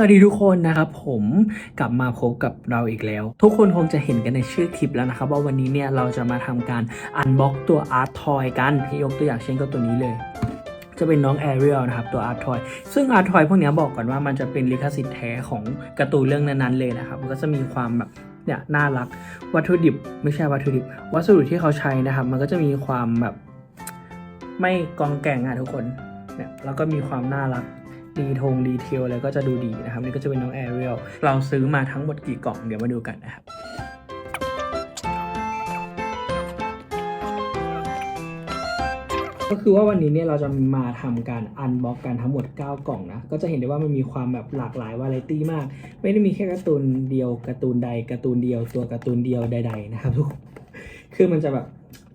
สวัสดีทุกคนนะครับผมกลับมาพบกับเราอีกแล้ว ทุกคนคงจะเห็นกันในชื่อคลิปแล้วนะครับ ว่าวันนี้เนี่ยเราจะมาทำการอันบ็อกตัวอาร์ตทอยกันยกตัวอย่างเช่นก็ตัวนี้เลยจะเป็นน้องแอเรียลนะครับตัวอาร์ทอยซึ่งอาร์ทอยพวกนี้บอกก่อนว่ามันจะเป็นลิขสิทธิ์แท้ของการ์ตูนเรื่องนั้นๆเลยนะครับมันก็จะมีความแบบเนี่ยน่ารักวัตถุดิบ ไม่ใช่วัตถุดิบ วัสดุที่เขาใช้นะครับ มันก็จะมีความแบบไม่กองแก่งอะทุกคนเนี่ยแล้วก็มีความน่ารัก ดีทงดีเทลอะไรก็จะดูดีนะครับนี่ก็จะเป็นน้องแอเรียลเราซื้อมาทั้งหมดกี่กล่องเดี๋ยวมาดูกันนะครับก็คือว่าวันนี้เนี่ยเราจะมาทำการอันบ็อกกันทั้งหมด 9 กล่องนะ ก็จะเห็นได้ว่ามันมีความแบบหลากหลายวาไรตี้มาก ไม่ได้มีแค่การ์ตูนเดียวการ์ตูนใดการ์ตูนเดียวตัวการ์ตูนเดียวใด ๆ นะครับทุกคือมันจะแบบ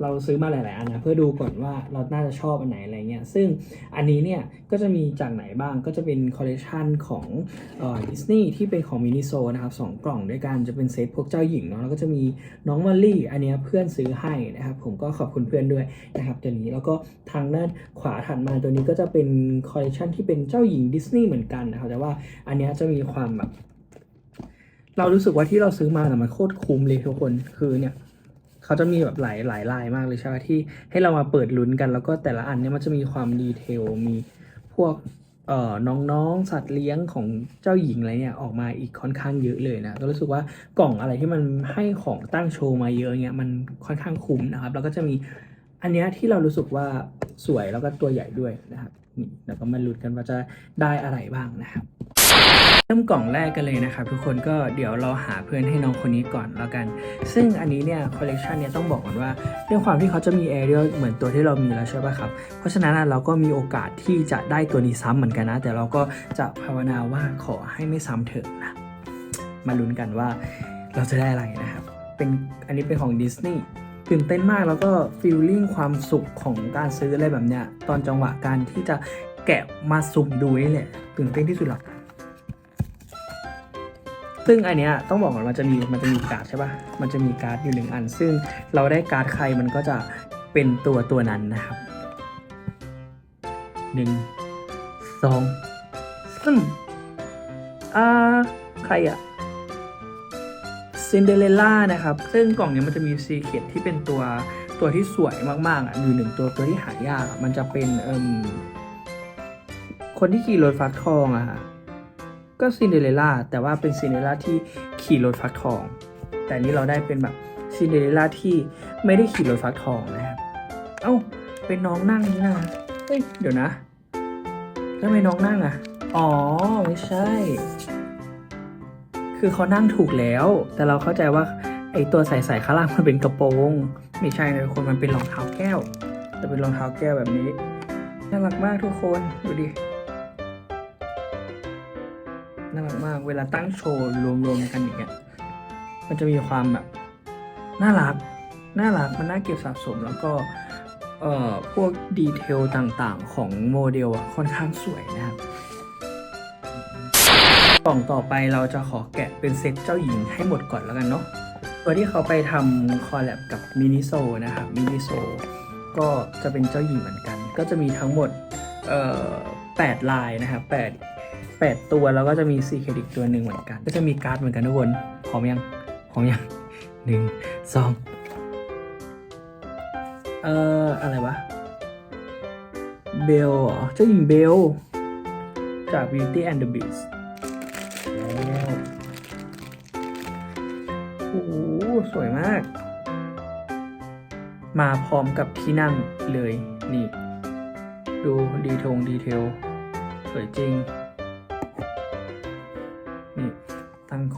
เราซื้อมาหลาย ๆ อันนะเพื่อดูก่อนว่าเราน่าจะชอบอันไหนอะไรเงี้ยซึ่งอันนี้เนี่ยก็จะมีจากไหนบ้างก็จะเป็นคอลเลคชันของดิสนีย์ที่เป็นของมินิโซนะครับสองกล่องด้วยกันจะเป็นเซตพวกเจ้าหญิงเนาะแล้วก็จะมีน้องมอลลี่อันเนี้ยเพื่อนซื้อให้นะครับผมก็ขอบคุณเพื่อนด้วยนะครับตัวนี้แล้วก็ทางด้านขวาถัดมาตัวนี้ก็จะเป็นคอลเลคชันที่เป็นเจ้าหญิงดิสนีย์เหมือนกันนะครับแต่ว่าอันเนี้ยจะมีความแบบเรารู้สึกว่าที่เราซื้อมาเนี่ยมันโคตรคุ้มเลยทุกคนคือเนี่ย เขาจะมีแบบหลายหลายลายมากเลยใช่ไหมที่ให้เรามาเปิดลุ้นกัน แล้วก็แต่ละอันเนี่ยมันจะมีความดีเทลมีพวกเอ่อน้องๆ สัตว์เลี้ยงของเจ้าหญิงอะไรเนี่ยออกมาอีกค่อนข้างเยอะเลยนะก็รู้สึกว่ากล่องอะไรที่มันให้ของตั้งโชว์มาเยอะเงี้ยมันค่อนข้างคุ้มนะครับ แล้วก็จะมีอันเนี้ยที่เรารู้สึกว่าสวยแล้วก็ตัวใหญ่ด้วยนะครับนี่แล้วก็มาลุ้นกันว่าจะได้อะไรบ้างนะครับ เริ่มกล่องแรกกันเลยนะครับทุกคนก็เดี๋ยวเราหาเพื่อนให้น้องคนนี้ก่อนแล้วกัน ซึ่งอันนี้เนี่ยคอลเลกชันเนี่ยต้องบอกก่อนว่าด้วยความที่เขาจะมีแอเรียลเหมือนตัวที่เรามีแล้วใช่ป่ะครับ เพราะฉะนั้นเราก็มีโอกาสที่จะได้ตัวนี้ซ้ำเหมือนกันนะ แต่เราก็จะภาวนาว่าขอให้ไม่ซ้ำเถอะนะมาลุ้นกันว่าเราจะได้อะไรนะครับเป็นอันนี้เป็นของดิสนีย์ตื่นเต้นมากแล้วก็ฟีลลิ่งความสุขของการซื้ออะไรแบบเนี้ยตอนจังหวะการที่จะแกะมาสุ่มดูนี่แหละตื่นเต้นที่สุดหรอก ซึ่งอันเนี้ยต้องบอกก่อนมันจะมีมันจะมีการ์ดใช่ปะมันจะมีการ์ดอยู่หนึ่งอัน ซึ่งเราได้การ์ดใครมันก็จะเป็นตัวตัวนั้นนะครับหนึ่งสองสามอ่าใครอะซินเดอเรลล่านะครับ ซึ่งกล่องเนี้ยมันจะมีซีเคทที่เป็นตัวตัวที่สวยมากๆอะอยู่หนึ่งตัวตัวที่หายากอะมันจะเป็นเอ่มคนที่ขี่รถฟักทองอะ่ะ ก็ซินเดอเรลล่าแต่ว่าเป็นซินเดอเรลล่าที่ขี่รถฟักทอง แต่นี้เราได้เป็นแบบซินเดอเรลล่าที่ไม่ได้ขี่รถฟักทองนะครับเอ้าเป็นน้องนั่งนี่นะเฮ้ยเดี๋ยวนะทำไมน้องนั่งอะ อ๋อไม่ใช่ คือเขานั่งถูกแล้ว แต่เราเข้าใจว่าไอตัวใส่ๆข้างล่างมันเป็นกระโปรงไม่ใช่นะทุกคนมันเป็นรองเท้าแก้ว จะเป็นรองเท้าแก้วแบบนี้น่ารักมากทุกคนดูดิ เวลาตั้งโชว์รวมๆกันอย่างเงี้ยมันจะมีความแบบน่ารักน่ารักมันน่าเก็บสะสมแล้วก็เอ่อพวกดีเทลต่างๆของโมเดลอะค่อนข้างสวยนะครับกล่องต่อไปเราจะขอแกะเป็นเซตเจ้าหญิงให้หมดก่อนแล้วกันเนาะตัวที่เขาไปทำคอลแลบกับมินิโซนะครับมินิโซก็จะเป็นเจ้าหญิงเหมือนกัน ก็จะมีทั้งหมดเอ่อแปดลายนะครับแปดแปดตัวแล้วก็จะมีซีเครดอีกตัวหนึ่งเหมือนกัน ก็จะมีการ์ดเหมือนกันทุกคนพร้อมยังพร้อมยังหนึ่งสองเอ่ออะไรวะเบลเหรอเจ้าหญิงเบล จาก Beauty and the Beast แล้วโอ้สวยมาก มาพร้อมกับที่นั่งเลยนี่ ดูดีทงดีเทล สวยจริง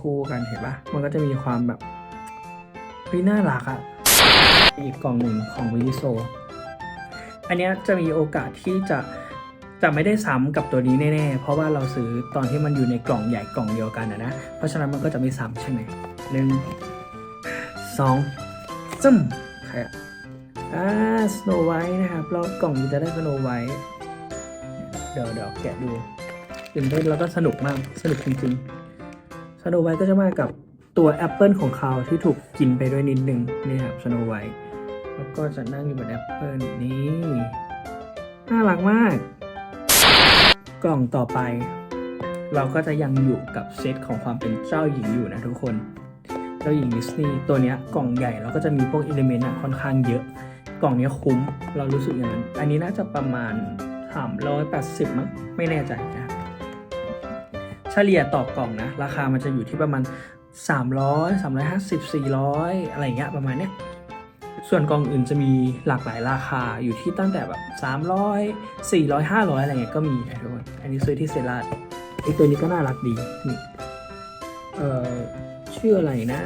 คู่กันเห็นปะมันก็จะมีความแบบเฮ้ยน่ารักอะอีกกล่องหนึ่งของวินิโซ อันนี้จะมีโอกาสที่จะจะไม่ได้ซ้ำกับตัวนี้แน่ๆ เพราะว่าเราซื้อตอนที่มันอยู่ในกล่องใหญ่กล่องเดียวกันนะนะ เพราะฉะนั้นมันก็จะไม่ซ้ำใช่ไหมหนึ่งสองซึมใครอะอ่าสโนไวท์นะครับเรอบกล่องนี้จะได้สโนไวท์เดี๋ยวเดี๋ยวแกะดูตื่นเต้นแล้วก็สนุกมาก สนุกจริงๆ สโนไวท์ก็จะมากับตัวแอปเปิลของเขาที่ถูกกินไปด้วยนิดนึงนี่ครับสโนไวท์แล้วก็จะนั่งอยู่บนแอปเปิลนี่น่ารักมาก กล่องต่อไป เราก็จะยังอยู่กับเซตของความเป็นเจ้าหญิงอยู่นะทุกคน เจ้าหญิงดิสนีย์ตัวนี้กล่องใหญ่แล้วก็จะมีพวกอิเลเมนต์อะค่อนข้างเยอะ กล่องนี้คุ้มเรารู้สึกอย่างนั้น อันนี้น่าจะประมาณ 380 มั้งไม่แน่ใจนะ เฉลี่ยต่อกล่องนะ ราคามันจะอยู่ที่ประมาณ 300 350 400 อะไรเงี้ยประมาณเนี้ยส่วนกล่องอื่นจะมีหลากหลายราคาอยู่ที่ตั้งแต่แบบ 300 400 500 อะไรเงี้ยก็มีนะทุกคนอันนี้ซื้อที่เซราดไอตัวนี้ก็น่ารักดีนี่เอ่อชื่ออะไรนะ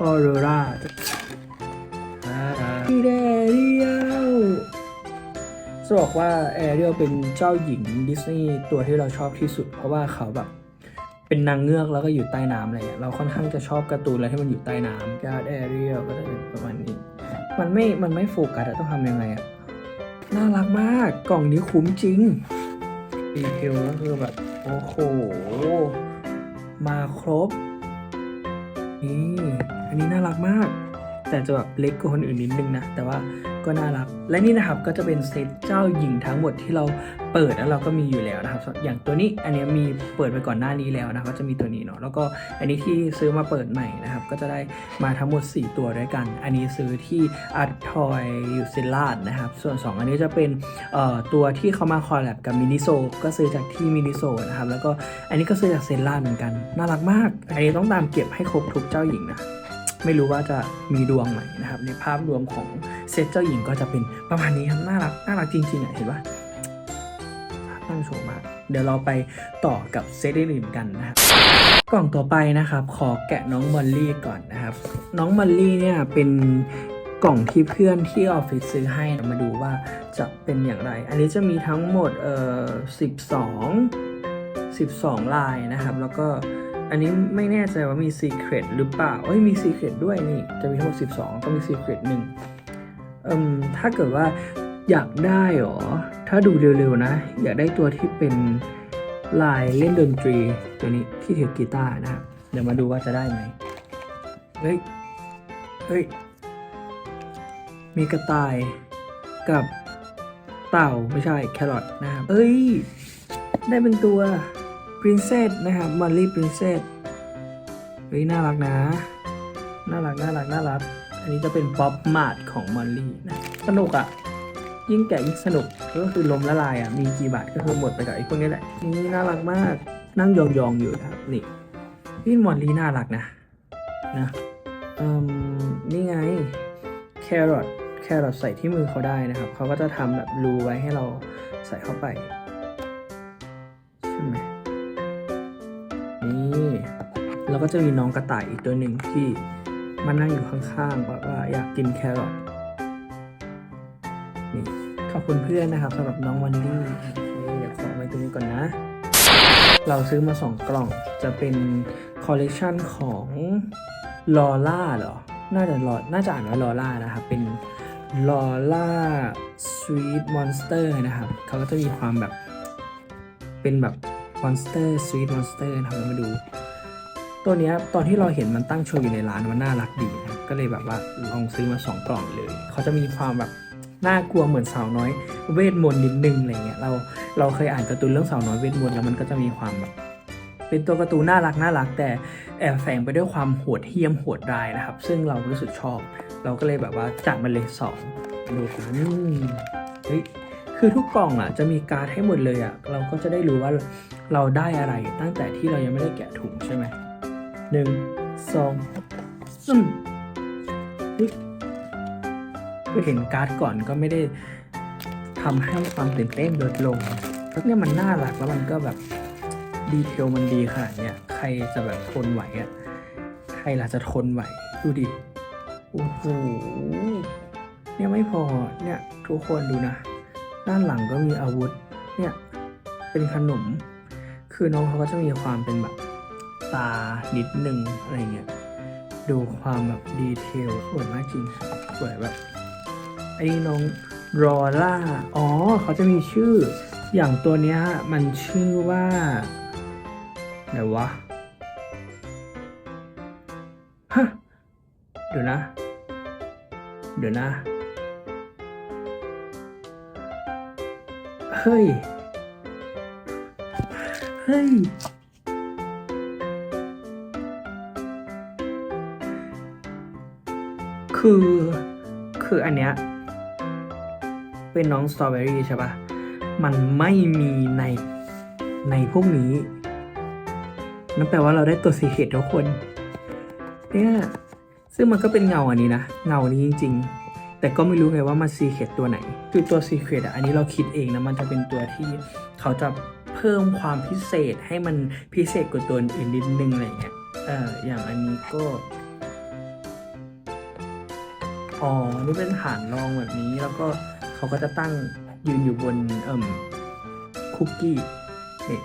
ออโรราพี่แดเรียว จะบอกว่าแอเรียลเป็นเจ้าหญิงดิสนีย์ตัวที่เราชอบที่สุด เพราะว่าเขาแบบเป็นนางเงือกแล้วก็อยู่ใต้น้ำอะไรอย่างเงี้ยเราค่อนข้างจะชอบการ์ตูนอะไรที่มันอยู่ใต้น้ำการ์ดแอเรียลก็จะเป็นประมาณนี้ มันไม่ มันไม่โฟกัสต้องทำยังไงอะน่ารักมากกล่องนี้คุ้มจริงดีเทลก็คือแบบ โอ้โห มาครบ นี่ อันนี้น่ารักมาก แต่จะแบบเล็กกว่าคนอื่นนิดนึงนะ แต่ว่าก็น่ารัก และนี่นะครับก็จะเป็นเซตเจ้าหญิงทั้งหมดที่เราเปิดแล้วเราก็มีอยู่แล้วนะครับ อย่างตัวนี้อันนี้มีเปิดไปก่อนหน้านี้แล้วนะก็จะมีตัวนี้เนาะแล้วก็อันนี้ที่ซื้อมาเปิดใหม่นะครับ ก็จะได้มาทั้งหมด 4 ตัวด้วยกัน อันนี้ซื้อที่อาร์ทอยยูซิลาดนะครับ ส่วน 2 อันนี้จะเป็นตัวที่เขามาคอลแลบกับมินิโซก็ซื้อจากที่มินิโซนะครับแล้วก็อันนี้ก็ซื้อจากเซนลาดเหมือนกัน น่ารักมาก อันนี้ต้องตามเก็บให้ครบทุกเจ้าหญิงนะ ไม่รู้ว่าจะมีดวงไหมนะครับ ในภาพรวมของเซตเจ้าหญิงก็จะเป็นประมาณนี้ครับน่ารักน่ารักจริงๆอะเห็นปะตั้งโชว์มากเดี๋ยวเราไปต่อกับเซตอื่นกันนะครับกล่องต่อไปนะครับ ขอแกะน้องมอลลี่ก่อนนะครับ น้องมอลลี่เนี่ยเป็นกล่องที่เพื่อนที่ออฟฟิศซื้อให้มาดูว่าจะเป็นอย่างไร อันนี้จะมีทั้งหมดเอ่อ12 12 ลายนะครับ แล้วก็ อันนี้ไม่แน่ใจว่ามี Secret หรือเปล่าเอ้ยมี Secret ด้วยนี่ จะมีทั้งหมด 12 ก็มี Secret หนึ่งเอ่มถ้าเกิดว่าอยากได้หรอ ถ้าดูเร็วๆนะ อยากได้ตัวที่เป็นลายเล่นดนตรีตัวนี้ที่ถือกีตาร์นะครับเดี๋ยวมาดูว่าจะได้ไหมเฮ้ย เฮ้ย มีกระต่ายกับเต่าไม่ใช่แครอทนะครับ เอ้ย ได้เป็นตัว Princess นะครับมอลลี่ Princess เฮ้ยน่ารักนะ น่ารักน่ารักน่ารัก อันนี้จะเป็นป๊อปมาดของมอลลี่นะสนุกอะ่ะ ยิ่งแกะยิ่งสนุกก็คือลมละลายอะ่ะ มีกี่บาทก็คือหมดไปกับไอ้พวกนี้แหละ นี่น่ารักมาก นั่งยองๆอยู่นะครับนี่พี่มอลลี่น่ารักนะ นะเอืมนี่ไงแครอทแครอทใส่ที่มือเขาได้นะครับ เขาก็จะทำแบบรูไว้ให้เราใส่เข้าไป แล้วก็จะมีน้องกระต่ายอีกตัวหนึ่งที่มานั่งอยู่ข้างๆแบบว่าอยากกินแครอทนี่ขอบคุณเพื่อนนะครับสำหรับน้องวันลี่โอเดี๋ยวขอไว้ตรงนี้ก่อนนะ เราซื้อมาสองกล่องจะเป็นคอลเลกชันของลอล่าเหรอ น่าจะลอน่าจะอ่านว่าลอล่านะครับ เป็นลอล่าสวีทมอนสเตอร์นะครับ เขาก็จะมีความแบบเป็นแบบ Monster Sweet Monster นะครับมาดู ตัวเนี้ยตอนที่เราเห็นมันตั้งโชว์อยู่ในร้านมันน่ารักดีนะก็เลยแบบว่าลองซื้อมาสองกล่องเลย เขาจะมีความแบบน่ากลัวเหมือนสาวน้อยเวทมนต์นิดนึงอะไรเงี้ยเราเราเคยอ่านการ์ตูนเรื่องสาวน้อยเวทมนต์แล้วมันก็จะมีความแบบเป็นตัวการ์ตูนน่ารักน่ารัก แต่แอบแฝงไปด้วยความโหดเหี้ยมโหดร้ายนะครับ ซึ่งเรารู้สึกชอบ เราก็เลยแบบว่าจัดมันเลยสองดูกันเฮ้ยคือทุกกล่องอะจะมีการ์ดให้หมดเลยอะเราก็จะได้รู้ว่าเราได้อะไรตั้งแต่ที่เรายังไม่ได้แกะถุงใช่ไหม หนึ่งสองสามเฮ้ยก็เห็นการ์ดก่อนก็ไม่ได้ทำให้ความตื่นเต้นลดลงก็เนี่ยมันน่ารักแล้วมันก็แบบดีเทลมันดีขนาดเนี้ยใครจะแบบทนไหวอะใครล่ะจะทนไหว ดูดิโอ้โหเนี่ยไม่พอเนี่ยทุกคนดูนะ ด้านหลังก็มีอาวุธ เนี่ยเป็นขนม คือน้องเขาก็จะมีความเป็นแบบ ตานิดนึงอะไรเงี้ย ดูความแบบดีเทลสวยมากจริง สวยแบบไอ้น้องรอล่า อ๋อ เขาจะมีชื่อ อย่างตัวเนี้ยมันชื่อว่าไหนวะ ฮะ เดี๋ยวนะ เดี๋ยวนะ เฮ้ย เฮ้ย คือคืออันเนี้ยเป็นน้องสตรอเบอรี่ใช่ปะมันไม่มีในในพวกนี้ นั่นแปลว่าเราได้ตัวสีเขตทุกคน เนี่ย ซึ่งมันก็เป็นเงาอันนี้นะ เงานี้จริง ๆ แต่ก็ไม่รู้ไงว่ามันซีเคตตัวไหน คือตัวซีเคตอะ อันนี้เราคิดเองนะ มันจะเป็นตัวที่เขาจะเพิ่มความพิเศษให้มันพิเศษกว่าตัวอื่นนิดนึงอะไรเงี้ย เอออย่างอันนี้ก็ อ๋อ นี่เป็นฐานรองแบบนี้ แล้วก็เขาก็จะตั้งยืนอยู่บนเอ่มคุกกี้นี่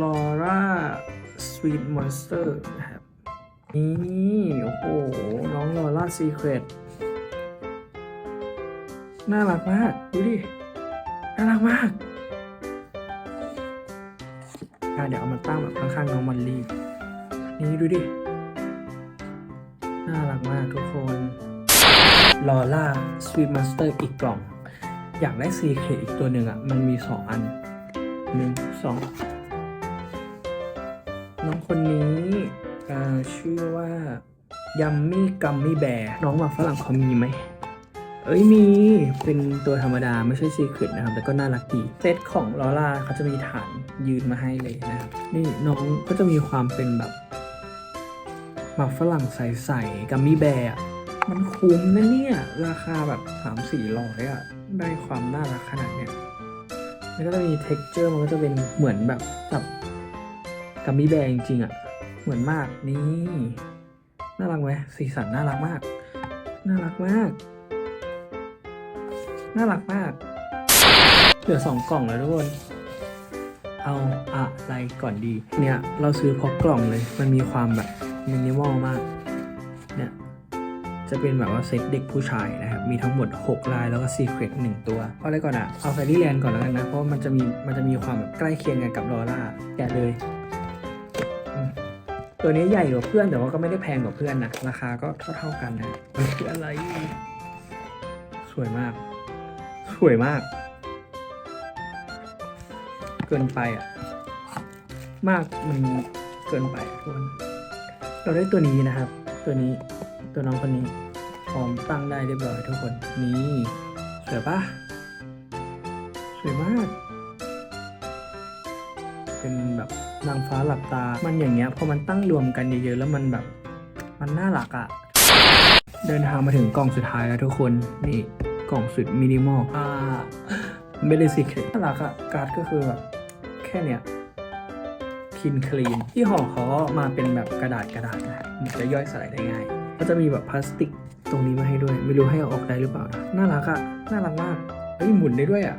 ลอร่าสวีทมอนสเตอร์นะครับ นี่โอ้โห น้องลอร่าซีเครตน่ารักมาก ดูดิ น่ารักมากเดี๋ยวเอามาตั้งแบบข้างๆน้องมันลีนี่ดูดิ น่ารักมากทุกคนลอร่าสวีทมอนสเตอร์อีกกล่อง อยากได้ซีเคอีกตัวหนึ่งอะ มันมีสองอันหนึ่งสองน้องคนนี้ชื่อว่ายัมมี่กัมมี่แบร์น้องหมาฝรั่งเขามีไหม เอ้ยมี เป็นตัวธรรมดาไม่ใช่ซีเครตนะครับ แต่ก็น่ารักดีเซตของลอร่าเขาจะมีฐานยืนมาให้เลยนะครับนี่น้องก็จะมีความเป็นแบบ หมากฝรั่งใสๆกัมมี่แบร์อะมันคุ้มนะเนี่ย ราคาแบบสามสี่ร้อยอะ ได้ความน่ารักขนาดเนี้ยแล้วก็จะมี t e x t อร์มันก็จะเป็นเหมือนแบบแบบกัมมี่แบร์จริงๆอะ เหมือนมากนี่น่ารักไหมสีสันน่ารักมาก น่ารักมาก น่ารักมาก เหลือสองกล่องแล้วทุกคนเอาอะไรก่อนดี เนี่ย เราซื้อเพราะกล่องเลย มันมีความแบบ มินิมอลมาก เนี่ย จะเป็นแบบว่าเซตเด็กผู้ชายนะครับ มีทั้งหมด 6 ลายแล้วก็ซีเครตหนึ่งตัวเอาอะไรก่อนอะเอาแฟรี่แลนด์ก่อนแล้วกันนะ เพราะมันจะมีมันจะมีความแบบใกล้เคียงกันกับลอร่าแกะเลย ตัวนี้ใหญ่กว่าเพื่อนแต่ว่าก็ไม่ได้แพงกว่าเพื่อนนะ ราคาก็เท่าๆกันนะมันคืออะไร สวยมาก สวยมาก เกินไปอะ มากมันเกินไปทุกคน เราได้ตัวนี้นะครับ ตัวนี้ตัวน้องคนนี้พร้อมตั้งได้เรียบร้อยทุกคนนี่สวยปะสวยมาก เป็นแบบนางฟ้าหลับตา มันอย่างเงี้ยพอมันตั้งรวมกันเยอะๆแล้วมันแบบ มันน่ารักอะ่ะเดินทางมาถึงกล่องสุดท้ายแล้วทุกคนนี่กล่องสุดมินิมอลอ่าไม่ได้ซีเครตน่ารักอะการ์ดก็คือแบบแค่เนี้ย คินคลีนที่ห่อเขามาเป็นแบบกระดาษกระดาษนะมันจะย่อยสลายได้ง่าย ก็จะมีแบบพลาสติกตรงนี้มาให้ด้วย ไม่รู้ให้ออกได้หรือเปล่านะน่ารักอะน่ารักมากเฮ้ยหมุนได้ด้วยอะ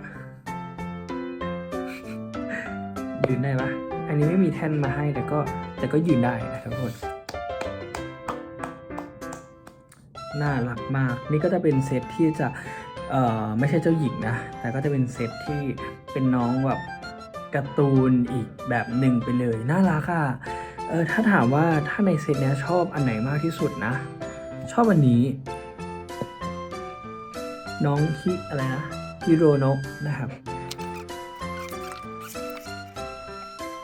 ยืนได้ปะอันนี้ไม่มีแท่นมาให้แต่ก็แต่ก็ยืนได้นะทุกคนน่ารักมาก นี่ก็จะเป็นเซตที่จะเอ่อไม่ใช่เจ้าหญิงนะ แต่ก็จะเป็นเซตที่เป็นน้องแบบ การ์ตูนอีกแบบหนึ่งไปเลย น่ารักอะ่ะเออถ้าถามว่าถ้าในเซตเนี้ยชอบอันไหนมากที่สุดนะ ชอบอันนี้ น้องฮิอะไรนะฮิโรโนะนะครับ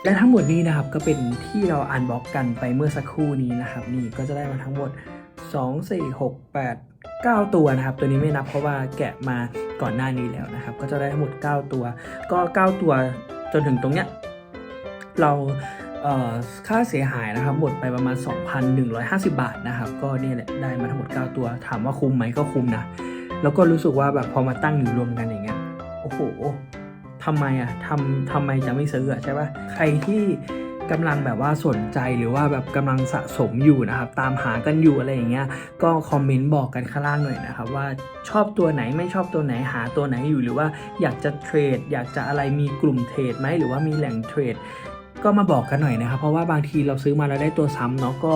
และทั้งหมดนี้นะครับก็เป็นที่เราอ่านบล็อกกันไปเมื่อสักครู่นี้นะครับ นี่ก็จะได้มาทั้งหมด 2 4 6 8 9 ตัวนะครับ ตัวนี้ไม่นับเพราะว่าแกะมาก่อนหน้านี้แล้วนะครับ ก็จะได้ทั้งหมด 9 ตัว ก็ 9 ตัว จนถึงตรงเนี้ยเราเค่าเสียหายนะครับหมดไปประมาณ 2,150 บาทนะครับ ก็นี่แหละได้มาทั้งหมด 9 ตัว ถามว่าคุ้มไหมก็คุ้มนะ แล้วก็รู้สึกว่าแบบพอมาตั้งอยู่รวมกันอย่างเงี้ยโอ้โหทำไมอะทำทำไมจะไม่ซื้ออะใช่ปะใครที่ กำลังแบบว่าสนใจหรือว่าแบบกำลังสะสมอยู่นะครับ ตามหากันอยู่อะไรอย่างเงี้ยก็คอมเมนต์บอกกันข้างล่างหน่อยนะครับว่าชอบตัวไหนไม่ชอบตัวไหนหาตัวไหนอยู่หรือว่าอยากจะเทรด อยากจะอะไรมีกลุ่มเทรดไหมหรือว่ามีแหล่งเทรดก็มาบอกกันหน่อยนะครับ เพราะว่าบางทีเราซื้อมาแล้วได้ตัวซ้ำเนาะก็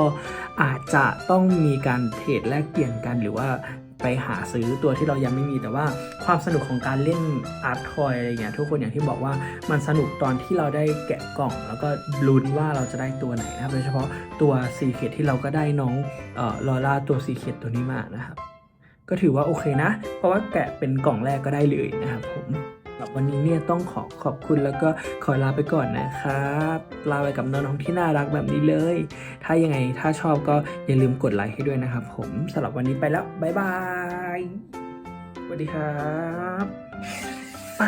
อาจจะต้องมีการเทรดแลกเปลี่ยนกันหรือว่า ไปหาซื้อตัวที่เรายังไม่มีแต่ว่าความสนุกของการเล่นอาร์ตทอยอะไรเงี้ยทุกคนอย่างที่บอกว่ามันสนุกตอนที่เราได้แกะกล่อง แล้วก็ลุ้นว่าเราจะได้ตัวไหนนะครับโดยเฉพาะตัวซีเคทที่เราก็ได้น้องเอ่อลอร่าตัวซีเคทตัวนี้มานะครับ ก็ถือว่าโอเคนะ เพราะว่าแกะเป็นกล่องแรกก็ได้เลยนะครับผม รับวันนี้เนี่ยต้องขอขอบคุณแล้วก็ขอลาไปก่อนนะครับลาไปกับน้องๆที่น่ารักแบบนี้เลย ถ้ายังไงถ้าชอบก็อย่าลืมกดไลค์ให้ด้วยนะครับ ผมสำหรับวันนี้ไปแล้วบ๊ายบายสวัสดีครับไป